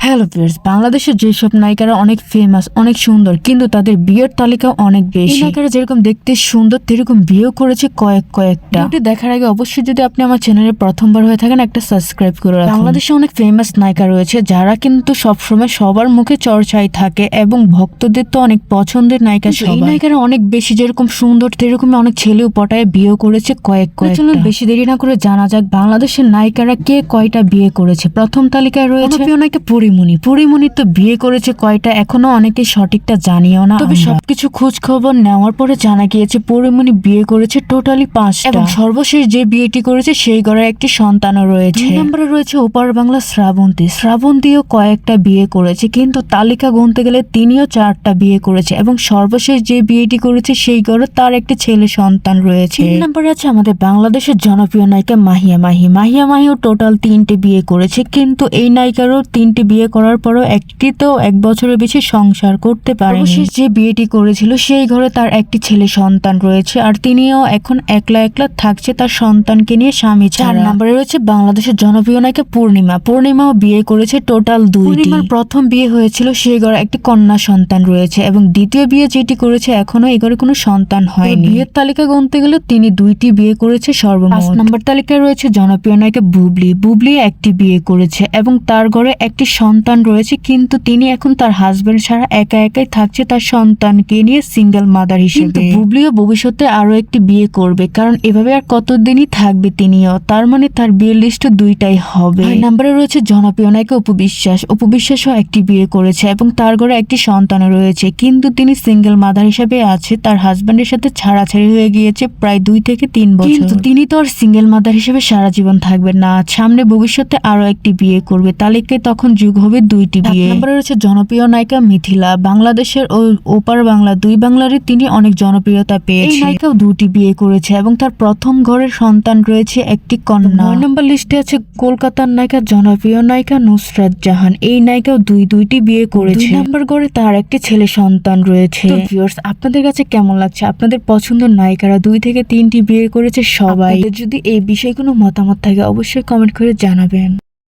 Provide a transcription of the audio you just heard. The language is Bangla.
হ্যালো ফ্রেন্ডস বাংলাদেশের যেসব নায়িকারা অনেক ফেমাস অনেক সুন্দর কিন্তু তাদের বিয়ের তালিকা অনেক বেশি। নায়িকারা যেরকম দেখতে সুন্দর সেরকম বিয়েও করেছে কয়েক কয়েকটা। ভিডিওটি দেখার আগে অবশ্যই যদি আপনি আমার চ্যানেলে প্রথমবার হয়ে থাকেন একটা সাবস্ক্রাইব করে রাখুন। বাংলাদেশে অনেক ফেমাস নায়িকা রয়েছে যারা কিন্তু সবসময় সবার মুখে চর্চায় থাকে এবং ভক্তদের তো অনেক পছন্দের নায়িকা এই নায়িকারা অনেক বেশি যেরকম সুন্দর সেরকমই অনেক ছেলেও পটায় বিয়েও করেছে কয়েক কয়েক চলুন বেশি দেরি না করে জানা যাক বাংলাদেশের নায়িকারা কে কয়টা বিয়ে করেছে। প্রথম তালিকায় রয়েছে অনেকে নায়িকা পরিমণি। পরিমণি তো বিয়ে করেছে কয়টা এখনও অনেকে সঠিকটা জানিও না। তবে সবকিছু খোঁজ খবর নেওয়ার পরে জানা গিয়েছে পরিমণি বিয়ে করেছে টোটালি পাঁচটা। এবং সর্বশেষ যে বিয়েটি করেছে সেই ঘরে একটি সন্তানও রয়েছে। দুই নম্বরে রয়েছে ওপার বাংলা শ্রাবন্তী। শ্রাবন্তীও কয়েকটা বিয়ে করেছে কিন্তু তালিকা গুনতে গেলে তিনিও চারটা বিয়ে করেছে এবং সর্বশেষ যে বিয়েটি করেছে সেই ঘরে তার একটি ছেলে সন্তান রয়েছে। তিন নম্বরে আছে আমাদের বাংলাদেশের জনপ্রিয় নায়িকা মাহিয়া মাহি। মাহিয়া মাহিও টোটাল তিনটে বিয়ে করেছে কিন্তু এই নায়িকারও তিনটে বিয়ে করার পরও একটিতেও এক বছরের বেশি সংসার করতে পারে যে বিয়েটি করেছিল সেই ঘরে তার একটি ছেলে সন্তান রয়েছে আর তিনিও এখন একলা একলা থাকছে তার সন্তানকে নিয়ে স্বামী চার নম্বরে রয়েছে বাংলাদেশের জনপ্রিয় নায়িকা পূর্ণিমা। পূর্ণিমাও বিয়ে করেছে টোটাল দুই পূর্ণিমার প্রথম বিয়ে হয়েছিল সেই ঘরে একটি কন্যা সন্তান রয়েছে এবং দ্বিতীয় বিয়ে যেটি করেছে এখনও এই ঘরে কোনো সন্তান হয়নি। বিয়ের তালিকা গুনতে গেলে তিনি দুইটি বিয়ে করেছে সর্বমোট। নম্বর তালিকায় রয়েছে জনপ্রিয় নায়িকা বুবলি। বুবলি একটি বিয়ে করেছে এবং তার ঘরে একটি সন্তান রয়েছে কিন্তু তিনি এখন তার হাজবেন্ড ছাড়া একা একাই থাকছে তার সন্তানকে নিয়ে সিঙ্গেল মাদার হিসেবে। বুবলিও ভবিষ্যতে আরও একটি বিয়ে করবে কারণ এভাবে আর কতদিনই থাকবে তিনিও তার মানে তার বিয়ের লিস্ট দুইটাই হবে। নাম্বারে রয়েছে জনপ্রিয় নায়িকা উপবিশ্বাস উপবিশ্বাসও একটি বিয়ে করেছে এবং তার ঘরে একটি সন্তানও রয়েছে কিন্তু তিনি সিঙ্গেল মাদার হিসেবে আছে তার হাজবেন্ডের সাথে ছাড়াছাড়ি হয়ে গিয়েছে প্রায় দুই থেকে তিন বছর। কিন্তু তিনি তো আর সিঙ্গেল মাদার হিসেবে সারা জীবন থাকবেন না সামনে ভবিষ্যতে আরও একটি বিয়ে করবে তালিকায় তখন যুগ হবে দুইটি বিয়ে। নম্বরে রয়েছে জনপ্রিয় নায়িকা মিথিলা। বাংলাদেশের ও ওপার বাংলা দুই বাংলারই তিনি অনেক জনপ্রিয়তা পেয়েছে এই নায়িকাও দুটি বিয়ে করেছে এবং তার প্রথম ঘরের সন্তান রয়েছে একটি কন্যা। নয় নম্বর লিস্টে আছে কলকাতার নায়িকা জনপ্রিয় নায়িকা নুসরাত জাহান। এই নায়িকাও দুই দুইটি বিয়ে করেছে। নম্বর ঘরে তার একটি ছেলে সন্তান রয়েছে। viewers, আপনাদের কাছে কেমন লাগছে? আপনাদের পছন্দের নায়িকারা দুই থেকে তিনটি বিয়ে করেছে সবাই। যদি এই বিষয়ে কোনো মতামত থাকে অবশ্যই কমেন্ট করে জানাবেন।